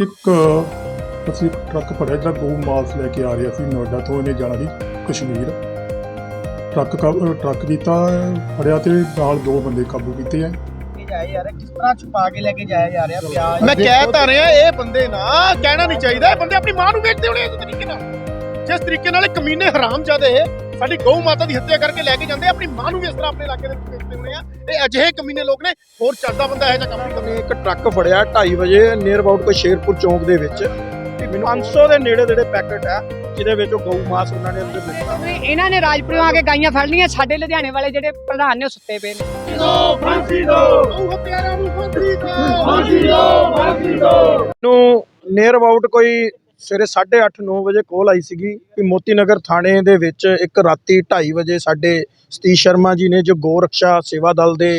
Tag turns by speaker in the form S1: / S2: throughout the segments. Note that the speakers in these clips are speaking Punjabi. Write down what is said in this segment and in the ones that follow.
S1: ਇੱਕ ਅਸੀਂ ਟਰੱਕ ਫੜਿਆ ਜਿਹੜਾ ਗਊ ਮਾਸ ਲੈ ਕੇ ਆ ਰਿਹਾ ਸੀ ਨੋਇਡਾ ਤੋਂ ਇਹਨੇ ਜਾਣਾ ਸੀ ਕਸ਼ਮੀਰ। ਟਰੱਕ ਕਾ ਟਰੱਕ ਕੀਤਾ ਫੜਿਆ ਤੇ ਨਾਲ ਦੋ ਬੰਦੇ ਕਾਬੂ ਕੀਤੇ ਆ।
S2: ਕੇ ਜਾਇਆ ਜਾ ਰਿਹਾ ਕਿਸ ਤਰ੍ਹਾਂ ਛੁਪਾ ਕੇ ਲੈ ਕੇ ਜਾਇਆ ਜਾ ਰਿਹਾ ਪਿਆਜ਼?
S3: ਮੈਂ ਕਹਿ ਤਾਂ ਰਿਹਾ ਇਹ ਬੰਦੇ ਨਾ ਕਹਿਣਾ ਨਹੀਂ ਚਾਹੀਦਾ ਇਹ ਬੰਦੇ ਆਪਣੀ ਮਾਂ ਨੂੰ ਵੇਚਦੇ ਹੋਣੇ ਇਸ ਤਰੀਕੇ ਨਾਲ। ਜਿਸ ਤਰੀਕੇ ਨਾਲ ਇਹ ਕਮੀਨੇ ਹਰਾਮਜ਼ਾਦੇ ਸਾਡੀ ਗਊ ਮਾਤਾ ਦੀ ਹੱਤਿਆ ਕਰਕੇ ਲੈ ਕੇ ਜਾਂਦੇ ਆਪਣੀ ਮਾਂ ਨੂੰ ਵੀ ਇਸ ਤਰ੍ਹਾਂ ਆਪਣੇ ਇਲਾਕੇ ਦੇ ਵਿੱਚ ਵੇਚਦੇ ਹੋਣੇ ਆ। ਇਹ ਅਜਿਹੇ ਕਮੀਨੇ ਲੋਕ ਨੇ ਹੋਰ ਚੱਲਦਾ ਬੰਦਾ ਇਹ ਜਿਹਾ ਕੰਮ ਨਹੀਂ ਕਰਦਾ
S4: ਇੱਕ ਟਰੱਕ ਫੜਿਆ 2:30 ਵਜੇ ਨੀਅਰ ਅਬਾਊਟ ਕੋ ਸ਼ੇਰਪੁਰ ਚੌਂਕ ਦੇ ਵਿੱਚ। 500 ਦੇ ਨੇੜੇ ਨੇੜੇ ਪੈਕੇਟ ਆ ਜਿਹਦੇ ਵਿੱਚ ਉਹ ਗਊ ਮਾਸ ਉਹਨਾਂ ਨੇ ਅੰਦਰ ਦਿੱਤਾ।
S5: ਇਹਨਾਂ ਨੇ ਰਾਜਪੁਰੋਂ ਆ ਕੇ ਗਾਈਆਂ ਫੜ ਲਈਆਂ ਸਾਡੇ ਲੁਧਿਆਣੇ ਵਾਲੇ ਜਿਹੜੇ ਪ੍ਰਧਾਨ ਨੇ ਉਹ ਸੁੱਤੇ ਪਏ ਨੇ।
S3: ਗਊ ਹੱਤਿਆਰਾਂ ਨੂੰ ਫਾਂਸੀ ਦਿਓ
S4: ਨੂੰ ਨੀਅਰ ਅਬਾਊਟ ਕੋਈ ਸਵੇਰੇ 8:30 9 ਵਜੇ ਕੋਲ ਆਈ ਸੀਗੀ ਕਿ ਮੋਤੀ ਨਗਰ ਥਾਣੇ ਦੇ ਵਿੱਚ ਇੱਕ ਰਾਤੀ 2:30 ਵਜੇ ਸਾਡੇ ਸਤੀਸ਼ ਸ਼ਰਮਾ ਜੀ ਨੇ, ਜੋ ਗੋ ਰਕਸ਼ਾ ਸੇਵਾ ਦਲ ਦੇ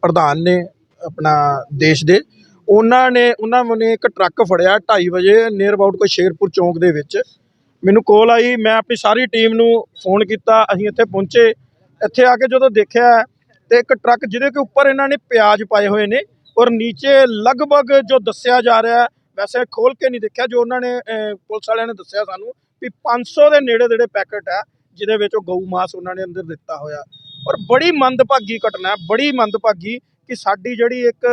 S4: ਪ੍ਰਧਾਨ ਨੇ, ਆਪਣਾ ਦੇਸ਼ ਦੇ, ਉਹਨਾਂ ਨੇ ਉਹਨਾਂ ਨੇ ਇੱਕ ਟਰੱਕ ਫੜਿਆ 2:30 ਵਜੇ ਨੀਅਰ ਅਬਾਊਟ ਕੋਈ ਸ਼ੇਰਪੁਰ ਚੌਂਕ ਦੇ ਵਿੱਚ। ਮੈਨੂੰ ਕੋਲ ਆਈ, ਮੈਂ ਆਪਣੀ ਸਾਰੀ ਟੀਮ ਨੂੰ ਫੋਨ ਕੀਤਾ, ਅਸੀਂ ਇੱਥੇ ਪਹੁੰਚੇ। ਇੱਥੇ ਆ ਕੇ ਜਦੋਂ ਦੇਖਿਆ ਤੇ ਇੱਕ ਟਰੱਕ ਜਿਹਦੇ ਕੇ ਉੱਪਰ ਇਹਨਾਂ ਨੇ ਪਿਆਜ਼ ਪਾਏ ਹੋਏ ਨੇ ਔਰ ਨੀਚੇ ਲਗਭਗ ਜੋ ਦੱਸਿਆ ਜਾ ਰਿਹਾ ਵੈਸੇ ਖੋਲ ਕੇ ਨਹੀਂ ਦੇਖਿਆ, ਜੋ ਉਹਨਾਂ ਨੇ ਪੁਲਿਸ ਵਾਲਿਆਂ ਨੇ ਦੱਸਿਆ ਸਾਨੂੰ ਵੀ 500 ਦੇ ਨੇੜੇ ਨੇੜੇ ਪੈਕੇਟ ਹੈ ਜਿਹਦੇ ਵਿੱਚ ਉਹ ਗਊ ਮਾਸ ਉਹਨਾਂ ਨੇ ਅੰਦਰ ਦਿੱਤਾ ਹੋਇਆ। ਔਰ ਬੜੀ ਮੰਦਭਾਗੀ ਘਟਨਾ ਹੈ, ਬੜੀ ਮੰਦਭਾਗੀ ਕਿ ਸਾਡੀ ਜਿਹੜੀ ਇੱਕ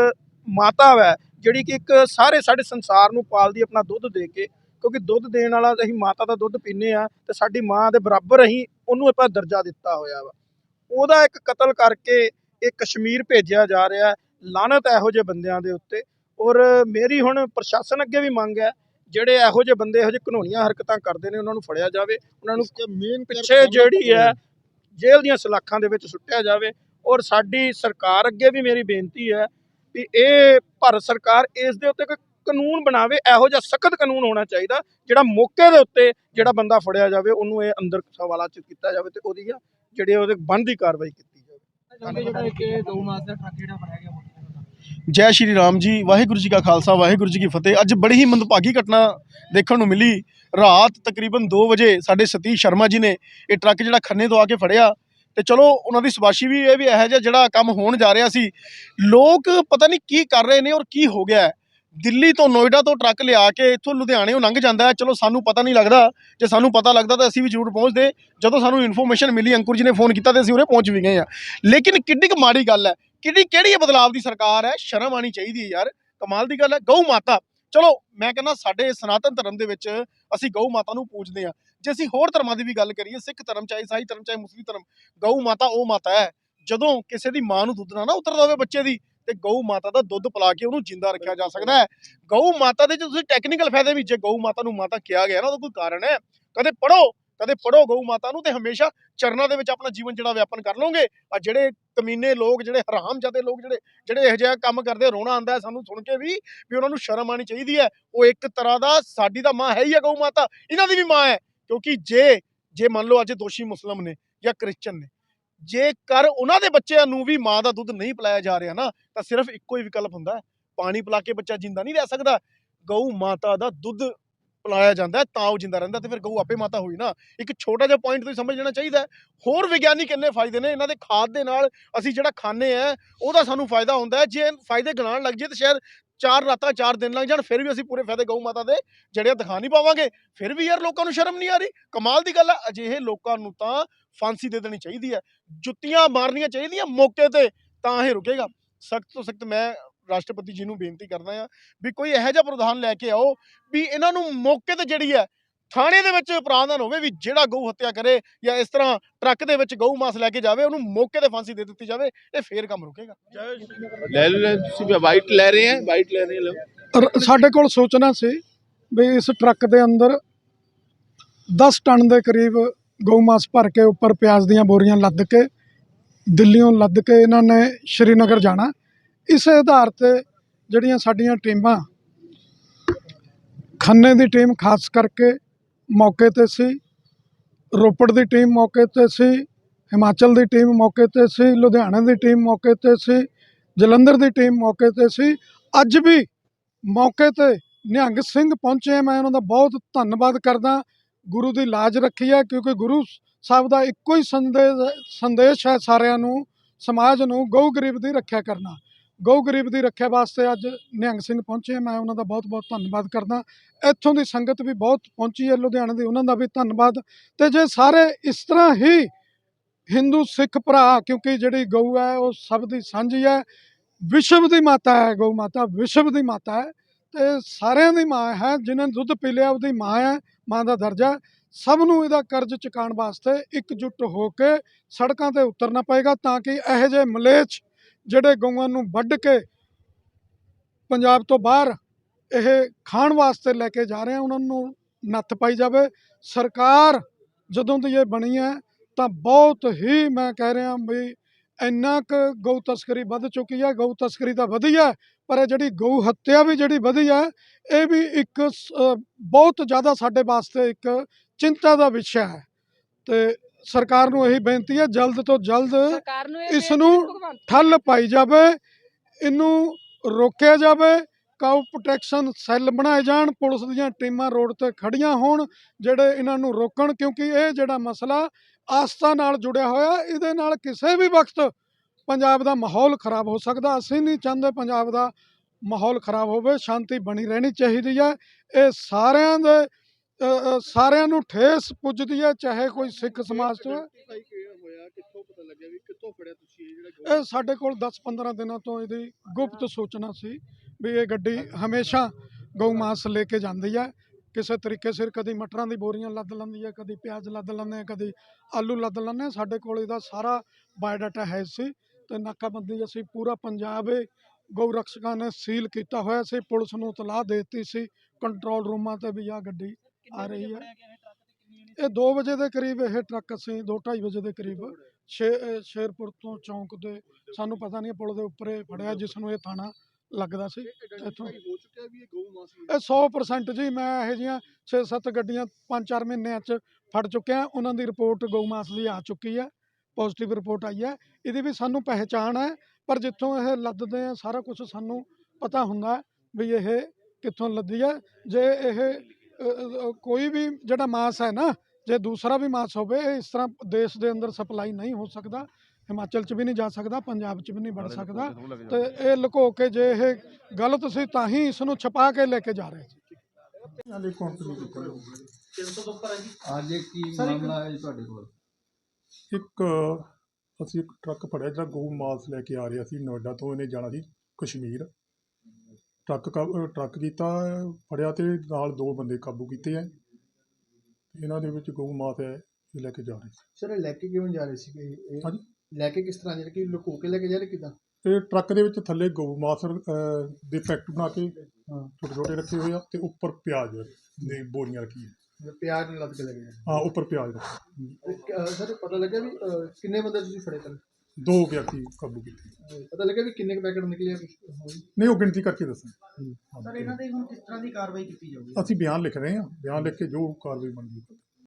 S4: ਮਾਤਾ ਹੈ ਜਿਹੜੀ ਕਿ ਇੱਕ ਸਾਰੇ ਸਾਡੇ ਸੰਸਾਰ ਨੂੰ ਪਾਲਦੀ, ਆਪਣਾ ਦੁੱਧ ਦੇ ਕੇ, ਕਿਉਂਕਿ ਦੁੱਧ ਦੇਣ ਵਾਲਾ ਅਸੀਂ ਮਾਤਾ ਦਾ ਦੁੱਧ ਪੀਂਦੇ ਆ ਤੇ ਸਾਡੀ ਮਾਂ ਦੇ ਬਰਾਬਰ ਅਸੀਂ ਉਹਨੂੰ ਆਪਾਂ ਦਰਜਾ ਦਿੱਤਾ ਹੋਇਆ ਵਾ। ਉਹਦਾ ਇੱਕ ਕਤਲ ਕਰਕੇ ਇਹ ਕਸ਼ਮੀਰ ਭੇਜਿਆ ਜਾ ਰਿਹਾ ਲਾਨਤ ਇਹੋ ਜਿਹੇ ਬੰਦਿਆਂ ਦੇ ਉੱਤੇ। ਔਰ ਮੇਰੀ ਹੁਣ ਪ੍ਰਸ਼ਾਸਨ ਅੱਗੇ ਵੀ ਮੰਗ ਹੈ ਜਿਹੜੇ ਇਹੋ ਜਿਹੇ ਬੰਦੇ ਇਹੋ ਜਿਹੇ ਘਨੋਣੀਆਂ ਹਰਕਤਾਂ ਕਰਦੇ ਨੇ ਉਹਨਾਂ ਨੂੰ ਫੜਿਆ ਜਾਵੇ ਉਹਨਾਂ ਨੂੰ ਮੇਨ ਪਿੱਛੇ ਜਿਹੜੀ ਹੈ ਜੇਲ੍ਹ ਦੀਆਂ ਸਲਾਖਾਂ ਦੇ ਵਿੱਚ ਸੁੱਟਿਆ ਜਾਵੇ ਔਰ ਸਾਡੀ ਸਰਕਾਰ ਅੱਗੇ ਵੀ ਮੇਰੀ ਬੇਨਤੀ ਹੈ ਵੀ ਇਹ ਭਾਰਤ ਸਰਕਾਰ ਇਸ ਦੇ ਉੱਤੇ ਕੋਈ ਕਾਨੂੰਨ ਬਣਾਵੇ ਇਹੋ ਜਿਹਾ ਸਖਤ ਕਾਨੂੰਨ ਹੋਣਾ ਚਾਹੀਦਾ ਜਿਹੜਾ ਮੌਕੇ ਦੇ ਉੱਤੇ ਜਿਹੜਾ ਬੰਦਾ ਫੜਿਆ ਜਾਵੇ ਉਹਨੂੰ ਇਹ ਅੰਦਰ ਸਵਾਲਾਂ ਚ ਕੀਤਾ ਜਾਵੇ ਤੇ ਉਹਦੀ ਜਿਹੜੀ ਉਹਦੇ ਬਣਦੀ ਕਾਰਵਾਈ ਕੀਤੀ ਜਾਵੇ।
S2: ਜਿਹੜਾ ਇੱਕ ਗਊ ਮਾਸ ਦਾ ਟਰੱਕ ਜਿਹੜਾ ਫੜਿਆ ਗਿਆ
S3: ਜੈ ਸ਼੍ਰੀ ਰਾਮ ਜੀ, ਵਾਹਿਗੁਰੂ ਜੀ ਕਾ ਖਾਲਸਾ, ਵਾਹਿਗੁਰੂ ਜੀ ਕੀ ਫਤਿਹ। ਅੱਜ ਬੜੀ ਹੀ ਮੰਦਭਾਗੀ ਘਟਨਾ ਦੇਖਣ ਨੂੰ ਮਿਲੀ। ਰਾਤ ਤਕਰੀਬਨ 2 ਵਜੇ ਸਾਡੇ ਸਤੀਸ਼ ਸ਼ਰਮਾ ਜੀ ਨੇ ਇਹ ਟਰੱਕ ਜਿਹੜਾ ਖੰਨੇ ਤੋਂ ਆ ਕੇ ਫੜਿਆ। ਤੇ ਚਲੋ, ਉਹਨਾਂ ਦੀ ਸਬਾਸ਼ੀ ਵੀ ਇਹ ਵੀ ਇਹੋ ਜਿਹਾ ਜਿਹੜਾ ਕੰਮ ਹੋਣ ਜਾ ਰਿਹਾ ਸੀ। ਲੋਕ ਪਤਾ ਨਹੀਂ ਕੀ ਕਰ ਰਹੇ ਨੇ ਔਰ ਕੀ ਹੋ ਗਿਆ ਦਿੱਲੀ ਤੋਂ ਨੋਇਡਾ ਤੋਂ ਟਰੱਕ ਲਿਆ ਕੇ ਇੱਥੋਂ ਲੁਧਿਆਣੇੋਂ ਲੰਘ ਜਾਂਦਾ ਹੈ। ਚਲੋ, ਸਾਨੂੰ ਪਤਾ ਨਹੀਂ ਲੱਗਦਾ। ਜੇ ਸਾਨੂੰ ਪਤਾ ਲੱਗਦਾ ਤਾਂ ਅਸੀਂ ਵੀ ਜ਼ਰੂਰ ਪਹੁੰਚਦੇ। ਜਦੋਂ ਸਾਨੂੰ ਇਨਫੋਰਮੇਸ਼ਨ ਮਿਲੀ, ਅੰਕੁਰ ਜੀ ਨੇ ਫੋਨ ਕੀਤਾ ਤੇ ਅਸੀਂ ਉਰੇ ਪਹੁੰਚ ਵੀ ਗਏ ਆ ਲੇਕਿਨ ਕਿੰਨੀ ਕੁ ਮਾੜੀ ਗੱਲ ਹੈ। ਕਿਹੜੀ ਕਿਹੜੀ ਬਦਲਾਵ ਦੀ ਸਰਕਾਰ ਹੈ? ਸ਼ਰਮ ਆਣੀ ਚਾਹੀਦੀ ਹੈ ਯਾਰ। ਕਮਾਲ ਦੀ ਗੱਲ ਹੈ, ਗਊ ਮਾਤਾ। ਚਲੋ, ਮੈਂ ਕਹਿੰਦਾ ਸਾਡੇ ਸਨਾਤਨ ਧਰਮ ਦੇ ਵਿੱਚ ਅਸੀਂ ਗਊ ਮਾਤਾ ਨੂੰ ਪੂਜਦੇ ਆ ਜੇ ਅਸੀਂ ਹੋਰ ਧਰਮਾਂ ਦੀ ਵੀ ਗੱਲ ਕਰੀਏ, ਸਿੱਖ ਧਰਮ ਚਾਹੇ ਈਸਾਈ ਧਰਮ ਚਾਹੇ ਮੁਸਲਿਮ ਧਰਮ, ਗਊ ਮਾਤਾ ਉਹ ਮਾਤਾ ਹੈ। ਜਦੋਂ ਕਿਸੇ ਦੀ ਮਾਂ ਨੂੰ ਦੁੱਧ ਨਾ ਨਾ ਉਤਰਦਾ ਹੋਵੇ ਬੱਚੇ ਦੀ, ਤੇ ਗਊ ਮਾਤਾ ਦਾ ਦੁੱਧ ਪਿਲਾ ਕੇ ਉਹਨੂੰ ਜਿੰਦਾ ਰੱਖਿਆ ਜਾ ਸਕਦਾ ਹੈ। ਗਊ ਮਾਤਾ ਦੇ ਜੇ ਤੁਸੀਂ ਟੈਕਨੀਕਲ ਫਾਇਦੇ ਵੀ, ਜੇ ਗਊ ਮਾਤਾ ਨੂੰ ਮਾਤਾ ਕਿਹਾ ਗਿਆ ਨਾ, ਉਹਦਾ ਕੋਈ ਕਾਰਨ ਹੈ। ਕਦੇ ਪੜੋ ਕਦੇ ਪੜੋ ਗਊ ਮਾਤਾ ਨੂੰ, ਤੇ ਹਮੇਸ਼ਾ ਚਰਨਾਂ ਦੇ ਵਿੱਚ ਆਪਣਾ ਜੀਵਨ ਜਿਹੜਾ ਵਿਆਪਨ ਕਰ ਲਓਗੇ। ਆ ਜਿਹੜੇ ਕਮੀਨੇ ਲੋਕ ਜਿਹੜੇ ਹਰਾਮਜ਼ਾਦੇ ਲੋਕ ਜਿਹੜੇ ਜਿਹੜੇ ਇਹੋ ਜਿਹਾ ਕੰਮ ਕਰਦੇ, ਰੋਣਾ ਆਉਂਦਾ ਹੈ ਸਾਨੂੰ ਸੁਣ ਕੇ ਵੀ ਵੀ ਉਹਨਾਂ ਨੂੰ ਸ਼ਰਮ ਆਣੀ ਚਾਹੀਦੀ ਹੈ। ਉਹ ਇੱਕ ਤਰ੍ਹਾਂ ਦਾ ਸਾਡੀ ਤਾਂ ਮਾਂ ਹੈ ਹੀ ਹੈ ਗਊ ਮਾਤਾ, ਇਹਨਾਂ ਦੀ ਵੀ ਮਾਂ ਹੈ। ਕਿਉਂਕਿ ਜੇ ਜੇ ਮੰਨ ਲਓ ਅੱਜ ਦੋਸ਼ੀ ਮੁਸਲਮ ਨੇ ਜਾਂ ਕ੍ਰਿਸਚਨ ਨੇ, ਜੇਕਰ ਉਹਨਾਂ ਦੇ ਬੱਚਿਆਂ ਨੂੰ ਵੀ ਮਾਂ ਦਾ ਦੁੱਧ ਨਹੀਂ ਪਿਲਾਇਆ ਜਾ ਰਿਹਾ ਨਾ, ਤਾਂ ਸਿਰਫ ਇੱਕੋ ਹੀ ਵਿਕਲਪ ਹੁੰਦਾ ਪਾਣੀ ਪਿਲਾ ਕੇ ਬੱਚਾ ਜਿੰਦਾ ਨਹੀਂ ਰਹਿ ਸਕਦਾ। ਗਊ ਮਾਤਾ ਦਾ ਦੁੱਧ ਪਿਲਾਇਆ ਜਾਂਦਾ ਤਾਂ ਉਹ ਜਿੰਦਾ ਰਹਿੰਦਾ ਤੇ ਫਿਰ ਗਊ ਆਪੇ ਮਾਤਾ ਹੋਈ ਨਾ। ਇੱਕ ਛੋਟਾ ਜਿਹਾ ਪੁਆਇੰਟ ਤੁਸੀਂ ਸਮਝ ਲੈਣਾ ਚਾਹੀਦਾ ਹੋਰ ਵਿਗਿਆਨੀ ਇੰਨੇ ਫਾਇਦੇ ਨੇ? ਇਹਨਾਂ ਦੇ ਖਾਦ ਦੇ ਨਾਲ ਅਸੀਂ ਜਿਹੜਾ ਖਾਂਦੇ ਆ ਉਹਦਾ ਸਾਨੂੰ ਫਾਇਦਾ ਹੁੰਦਾ ਜੇ ਫਾਇਦੇ ਗਿਣਾਉਣ ਲੱਗ ਜੇ ਤਾਂ ਸ਼ਾਇਦ ਚਾਰ ਰਾਤਾਂ, ਚਾਰ ਦਿਨ ਲੱਗ ਜਾਣ, ਫਿਰ ਵੀ ਅਸੀਂ ਪੂਰੇ ਫਾਇਦੇ ਗਊ ਮਾਤਾ ਦੇ ਜਿਹੜੇ ਆ ਦਿਖਾ ਨਹੀਂ ਪਾਵਾਂਗੇ। ਫਿਰ ਵੀ ਯਾਰ ਲੋਕਾਂ ਨੂੰ ਸ਼ਰਮ ਨਹੀਂ ਆ ਰਹੀ? ਕਮਾਲ ਦੀ ਗੱਲ ਆ। ਅਜਿਹੇ ਲੋਕਾਂ ਨੂੰ ਤਾਂ ਫਾਂਸੀ ਦੇ ਦੇਣੀ ਚਾਹੀਦੀ ਹੈ। ਜੁੱਤੀਆਂ ਮਾਰਨੀਆਂ ਚਾਹੀਦੀਆਂ ਮੌਕੇ ਤੇ, ਤਾਂ ਇਹ ਰੁਕੇਗਾ। ਸਖਤ ਤੋਂ ਸਖਤ ਮੈਂ ਰਾਸ਼ਟਰਪਤੀ ਜੀ ਨੂੰ ਬੇਨਤੀ ਕਰਦਾ ਆ ਵੀ ਕੋਈ ਇਹੋ ਜਿਹਾ ਪ੍ਰਧਾਨ ਲੈ ਕੇ ਆਓ ਵੀ ਇਹਨਾਂ ਨੂੰ ਮੌਕੇ ਤੇ ਜਿਹੜੀ ਹੈ ਥਾਣੇ ਦੇ ਵਿੱਚ ਪ੍ਰਾਵਧਾਨ ਹੋਵੇ ਵੀ ਜਿਹੜਾ ਗਊ ਹੱਤਿਆ ਕਰੇ ਜਾਂ ਇਸ ਤਰ੍ਹਾਂ ਟਰੱਕ ਦੇ ਵਿੱਚ ਗਊ ਮਾਸ ਲੈ ਕੇ ਜਾਵੇ ਉਹਨੂੰ ਮੌਕੇ ਤੇ ਫਾਂਸੀ ਦੇ ਦਿੱਤੀ ਜਾਵੇ ਇਹ ਫੇਰ ਕੰਮ ਰੁਕੇਗਾ।
S6: ਲੈ ਲੈ ਤੁਸੀਂ ਵਾਈਟ ਲੈ ਰਹੇ ਹੈ ਵਾਈਟ ਲੈ ਰਹੇ
S7: ਰ- ਸਾਡੇ ਕੋਲ ਸੂਚਨਾ ਸੀ ਵੀ ਇਸ ਟਰੱਕ ਦੇ ਅੰਦਰ 10 ਟਨ ਦੇ ਕਰੀਬ ਗਊ ਮਾਸ ਭਰ ਕੇ ਉੱਪਰ ਪਿਆਜ਼ ਦੀਆਂ ਬੋਰੀਆਂ ਲੱਦ ਕੇ ਦਿੱਲੀੋਂ ਲੱਦ ਕੇ ਇਹਨਾਂ ਨੇ ਸ਼੍ਰੀਨਗਰ ਜਾਣਾ। ਇਸ ਆਧਾਰ ਤੇ ਜਿਹੜੀਆਂ ਸਾਡੀਆਂ ਟੀਮਾਂ ਖੰਨੇ ਦੀ ਟੀਮ ਖਾਸ ਕਰਕੇ ਮੌਕੇ ਤੇ ਸੀ, ਰੋਪੜ ਦੀ ਟੀਮ ਮੌਕੇ ਤੇ ਸੀ, ਹਿਮਾਚਲ ਦੀ ਟੀਮ ਮੌਕੇ ਤੇ ਸੀ, ਲੁਧਿਆਣਾ ਦੀ ਟੀਮ ਮੌਕੇ ਤੇ ਸੀ, ਜਲੰਧਰ ਦੀ ਟੀਮ ਮੌਕੇ ਤੇ ਸੀ। ਅੱਜ ਵੀ ਮੌਕੇ ਤੇ ਨਿਹੰਗ ਸਿੰਘ ਪਹੁੰਚੇ ਮੈਂ ਉਹਨਾਂ ਦਾ ਬਹੁਤ ਧੰਨਵਾਦ ਕਰਦਾ। ਗੁਰੂ ਦੀ ਲਾਜ ਰੱਖੀ ਹੈ, ਕਿਉਂਕਿ ਗੁਰੂ ਸਾਹਿਬ ਦਾ ਇੱਕੋ ਹੀ ਸੰਦੇਸ਼ ਸੰਦੇਸ਼ ਹੈ ਸਾਰਿਆਂ ਨੂੰ, ਸਮਾਜ ਨੂੰ, ਗਊ ਗਰੀਬ ਦੀ ਰੱਖਿਆ ਕਰਨਾ। ਗਊ ਗਰੀਬ ਦੀ ਰੱਖਿਆ ਵਾਸਤੇ ਅੱਜ ਨਿਹੰਗ ਸਿੰਘ ਪਹੁੰਚੇ ਮੈਂ ਉਹਨਾਂ ਦਾ ਬਹੁਤ-ਬਹੁਤ ਧੰਨਵਾਦ ਕਰਦਾ। ਇੱਥੋਂ ਦੀ ਸੰਗਤ ਵੀ ਬਹੁਤ ਪਹੁੰਚੀ ਹੈ ਲੁਧਿਆਣੇ ਦੀ, ਉਹਨਾਂ ਦਾ ਵੀ ਧੰਨਵਾਦ। ਤੇ ਜੇ ਸਾਰੇ ਇਸ ਤਰ੍ਹਾਂ ਹੀ ਹਿੰਦੂ ਸਿੱਖ ਭਰਾ, ਕਿਉਂਕਿ ਜਿਹੜੀ ਗਊ ਹੈ, ਉਹ ਸਭ ਦੀ ਸਾਂਝੀ ਹੈ। ਵਿਸ਼ਵ ਦੀ ਮਾਤਾ ਹੈ ਗਊ ਮਾਤਾ, ਵਿਸ਼ਵ ਦੀ ਮਾਤਾ ਹੈ। ਤੇ ਸਾਰਿਆਂ ਦੀ ਮਾਂ ਹੈ, ਜਿਨ੍ਹਾਂ ਨੇ ਦੁੱਧ ਪੀ ਲਿਆ, ਉਹਦੀ ਮਾਂ ਹੈ, ਮਾਂ ਦਾ ਦਰਜਾ। ਸਭ ਨੂੰ ਇਹਦਾ ਕਰਜ਼ ਚੁਕਾਉਣ ਵਾਸਤੇ ਇਕਜੁੱਟ ਹੋ ਕੇ ਸੜਕਾਂ ਤੇ ਉਤਰਨਾ ਪਏਗਾ, ਤਾਂ ਕਿ ਇਹੋ ਜਿਹੇ ਮਲੇਚ ਜਿਹੜੇ ਗਊਆਂ ਨੂੰ ਵੱਢ ਕੇ ਪੰਜਾਬ ਤੋਂ ਬਾਹਰ ਇਹ ਖਾਣ ਵਾਸਤੇ ਲੈ ਕੇ ਜਾ ਰਹੇ ਆ, ਉਹਨਾਂ ਨੂੰ ਨੱਥ ਪਾਈ ਜਾਵੇ। ਸਰਕਾਰ ਜਦੋਂ ਦੀ ਇਹ ਬਣੀ ਹੈ, ਤਾਂ ਬਹੁਤ ਹੀ ਮੈਂ ਕਹਿ ਰਿਹਾ ਵੀ ਇੰਨਾ ਕੁ ਗਊ ਤਸਕਰੀ ਵੱਧ ਚੁੱਕੀ ਹੈ। ਗਊ ਤਸਕਰੀ ਤਾਂ ਵਧੀ ਹੈ, ਪਰ ਇਹ ਜਿਹੜੀ ਗਊ ਹੱਤਿਆ ਵੀ ਜਿਹੜੀ ਵਧੀ ਹੈ, ਇਹ ਵੀ ਇੱਕ ਬਹੁਤ ਜ਼ਿਆਦਾ ਸਾਡੇ ਵਾਸਤੇ ਇੱਕ ਚਿੰਤਾ ਦਾ ਵਿਸ਼ਾ ਹੈ। ਤੇ ਸਰਕਾਰ ਨੂੰ ਇਹੀ ਬੇਨਤੀ ਹੈ ਜਲਦ ਤੋਂ ਜਲਦ
S5: ਸਰਕਾਰ ਨੂੰ ਇਹ
S7: ਇਸ ਨੂੰ
S5: ਭਗਵੰਤ
S7: ਠੱਲ ਪਾਈ ਜਾਵੇ ਇਹਨੂੰ ਰੋਕਿਆ ਜਾਵੇ ਕਾਊ ਪ੍ਰੋਟੈਕਸ਼ਨ ਸੈੱਲ ਬਣਾਏ ਜਾਣ ਪੁਲਿਸ ਦੀਆਂ ਟੀਮਾਂ ਰੋਡ ਤੇ ਖੜੀਆਂ ਹੋਣ ਜਿਹੜੇ ਇਹਨਾਂ ਨੂੰ ਰੋਕਣ ਕਿਉਂਕਿ ਇਹ ਜਿਹੜਾ ਮਸਲਾ ਆਸਥਾ ਨਾਲ ਜੁੜਿਆ ਹੋਇਆ ਇਹਦੇ ਨਾਲ ਕਿਸੇ ਵੀ ਵਕਤ ਪੰਜਾਬ ਦਾ ਮਾਹੌਲ ਖਰਾਬ ਹੋ ਸਕਦਾ ਅਸੀਂ ਨਹੀਂ ਚਾਹੁੰਦੇ ਪੰਜਾਬ ਦਾ ਮਾਹੌਲ ਖਰਾਬ ਹੋਵੇ ਸ਼ਾਂਤੀ ਬਣੀ ਰਹਿਣੀ ਚਾਹੀਦੀ ਹੈ। ਇਹ ਸਾਰਿਆਂ ਦੇ ਸਾਰਿਆਂ ਨੂੰ ਠੇਸ ਪੁੱਜਦੀ ਹੈ ਚਾਹੇ ਕੋਈ ਸਿੱਖ ਸਮਾਜ ਤੋਂ ਹੈ
S3: ਇਹ
S7: ਸਾਡੇ ਕੋਲ 10-15 ਦਿਨਾਂ ਤੋਂ ਇਹਦੀ ਗੁਪਤ ਸੂਚਨਾ ਸੀ ਵੀ ਇਹ ਗੱਡੀ ਹਮੇਸ਼ਾ ਗਊ ਮਾਸ ਲੈ ਕੇ ਜਾਂਦੀ ਹੈ। ਕਿਸੇ ਤਰੀਕੇ ਸਿਰ ਕਦੀ ਮਟਰਾਂ ਦੀ ਬੋਰੀਆਂ ਲੱਦ ਲੈਂਦੀ ਹੈ ਕਦੀ ਪਿਆਜ਼ ਲੱਦ ਲੈਂਦੇ ਆ ਕਦੀ ਆਲੂ ਲੱਦ ਲੈਂਦੇ ਸਾਡੇ ਕੋਲ ਇਹਦਾ ਸਾਰਾ ਬਾਇਓਡਾਟਾ ਹੈ ਸੀ ਤੇ ਨਾਕਾਬੰਦੀ ਅਸੀਂ ਪੂਰਾ ਪੰਜਾਬ ਗਊ ਰਕਸ਼ਕਾਂ ਨੇ ਸੀਲ ਕੀਤਾ ਹੋਇਆ ਸੀ। ਪੁਲਿਸ ਨੂੰ ਇਤਲਾਹ ਦੇ ਦਿੱਤੀ ਸੀ ਕੰਟਰੋਲ ਰੂਮਾਂ ਤੇ ਵੀ ਆ ਗੱਡੀ ਆ ਰਹੀ ਹੈ। ਇਹ 2 ਵਜੇ ਦੇ ਕਰੀਬ ਇਹ ਟਰੱਕ ਅਸੀਂ 2:30 ਵਜੇ ਦੇ ਕਰੀਬ। ਸ਼ੇਰਪੁਰ ਤੋਂ ਚੌਂਕ ਦੇ ਸਾਨੂੰ ਪਤਾ ਨਹੀਂ ਪੁਲ ਦੇ ਉੱਪਰ ਫੜਿਆ ਜਿਸ ਨੂੰ ਇਹ ਥਾਣਾ ਲੱਗਦਾ ਸੀ। ਇੱਥੋਂ
S3: ਇਹ ਗਊ ਮਾਸ ਹੀ?
S7: ਇਹ 100% ਜੀ ਮੈਂ ਇਹੋ ਜਿਹੀਆਂ 6-7 ਗੱਡੀਆਂ 5-4 ਮਹੀਨਿਆਂ 'ਚ ਫੜ ਚੁੱਕਿਆ ਉਹਨਾਂ ਦੀ ਰਿਪੋਰਟ ਗਊ ਮਾਸ ਦੀ ਆ ਚੁੱਕੀ ਹੈ ਪੋਜ਼ਿਟਿਵ ਰਿਪੋਰਟ ਆਈ ਹੈ। ਇਹਦੀ ਵੀ ਸਾਨੂੰ ਪਹਿਚਾਣ ਹੈ ਪਰ ਜਿੱਥੋਂ ਇਹ ਲੱਦਦੇ ਆ ਸਾਰਾ ਕੁਝ ਸਾਨੂੰ ਪਤਾ ਹੁੰਦਾ ਵੀ ਇਹ ਕਿੱਥੋਂ ਲੱਦੀ ਹੈ। ਜੇ ਇਹ ਕੋਈ ਵੀ ਜਿਹੜਾ ਮਾਸ ਹੈ ਨਾ ਜੇ ਦੂਸਰਾ ਵੀ ਮਾਸ ਹੋਵੇ ਇਸ ਤਰ੍ਹਾਂ ਦੇਸ਼ ਦੇ ਅੰਦਰ ਸਪਲਾਈ ਨਹੀਂ ਹੋ ਸਕਦਾ ਹਿਮਾਚਲ 'ਚ ਵੀ ਨਹੀਂ ਜਾ ਸਕਦਾ ਪੰਜਾਬ 'ਚ ਵੀ ਨਹੀਂ ਵੜ ਸਕਦਾ ਤੇ ਇਹ ਲੁਕੋ ਕੇ ਜੇ ਇਹ ਗਲਤ ਸੀ ਤਾਂ ਹੀ ਇਸ ਨੂੰ ਛਪਾ ਕੇ ਲੈ ਕੇ ਜਾ ਰਹੇ ਸੀ।
S1: ਨਾਲੇ ਕੰਪਨੀ ਕੀਤੀ
S8: ਅੱਜ ਇਹ ਕੀ ਮਾਮਲਾ ਹੈ ਜੀ ਤੁਹਾਡੇ ਕੋਲ।
S1: ਇੱਕ ਅਸੀਂ ਇੱਕ ਟਰੱਕ ਫੜਿਆ ਜਿਹੜਾ ਗਊ ਮਾਸ ਲੈ ਕੇ ਆ ਰਿਹਾ ਸੀ ਨੋਇਡਾ ਤੋਂ ਇਹਨੇ ਜਾਣਾ ਸੀ ਕਸ਼ਮੀਰ। ਟਰੱਕ ਕਾ- ਅਹ ਟਰੱਕ ਕੀਤਾ ਫੜਿਆ ਤੇ ਨਾਲ ਦੋ ਬੰਦੇ ਕਾਬੂ ਕੀਤੇ ਆ। ਇਹਨਾਂ ਦੇ ਵਿੱਚ ਗਊ ਮਾਸ ਹੈ ਇਹ ਲੈ ਕੇ ਜਾ ਰਹੇ ਸੀ।
S2: ਸਰ ਲੈ ਕੇ ਕਿਵੇਂ ਜਾ ਰਹੇ ਸੀਗੇ ਇਹ
S1: ਹਾਂਜੀ।
S2: ਲੈ ਕੇ ਕਿਸ ਤਰ੍ਹਾਂ ਜਿਹੜੇ ਕਿ ਲੁਕੋ ਕੇ ਲੈ ਕੇ ਜਾ ਰਹੇ ਕਿਦਾਂ?
S1: ਤੇ ਟਰੱਕ ਦੇ ਵਿੱਚ ਥੱਲੇ ਗਊ ਮਾਸ ਅਹ, ਦੇ ਪੈਕਟ ਬਣਾ ਕੇ ਛੋਟੇ ਛੋਟੇ ਰੱਖੇ ਹੋਏ ਆ ਤੇ ਉੱਪਰ ਪਿਆਜ਼ ਦੇ ਬੋਰੀਆਂ ਰੱਖੀਆਂ।
S2: ਪਿਆਰ ਨਾਲ ਲੱਦ ਕੇ ਲੈ ਕੇ ਜਾ
S1: ਹਾਂ ਉੱਪਰ ਪਿਆਜ਼ ਰੱਖੇ।
S2: ਰਹੇ ਸਰ ਪਤਾ ਲੱਗਿਆ ਵੀ ਅਹ, ਕਿੰਨੇ ਬੰਦੇ ਤੁਸੀਂ ਫੜੇ ਤਨ
S1: ਦੋ ਵਿਅਕਤੀ ਕਾਬੂ ਕੀਤੇ।
S2: ਪਤਾ ਲੱਗਿਆ ਵੀ ਕਿੰਨੇ ਪੈਕਟ ਨਿਕਲੇ ਆ
S1: ਨਹੀਂ ਉਹ ਗਿਣਤੀ ਕਰਕੇ ਦੱਸਾਂ
S2: ਸਰ ਇਹਨਾਂ ਦੇ ਹੁਣ ਕਿਸ ਤਰ੍ਹਾਂ ਦੀ ਕਾਰਵਾਈ ਕੀਤੀ ਜਾਊਗੀ?
S1: ਅਸੀਂ ਬਿਆਨ ਲਿਖ ਰਹੇ ਹਾਂ। ਬਿਆਨ ਲਿਖ ਕੇ ਜੋ ਕਾਰਵਾਈ ਬਣਦੀ ਹੈ।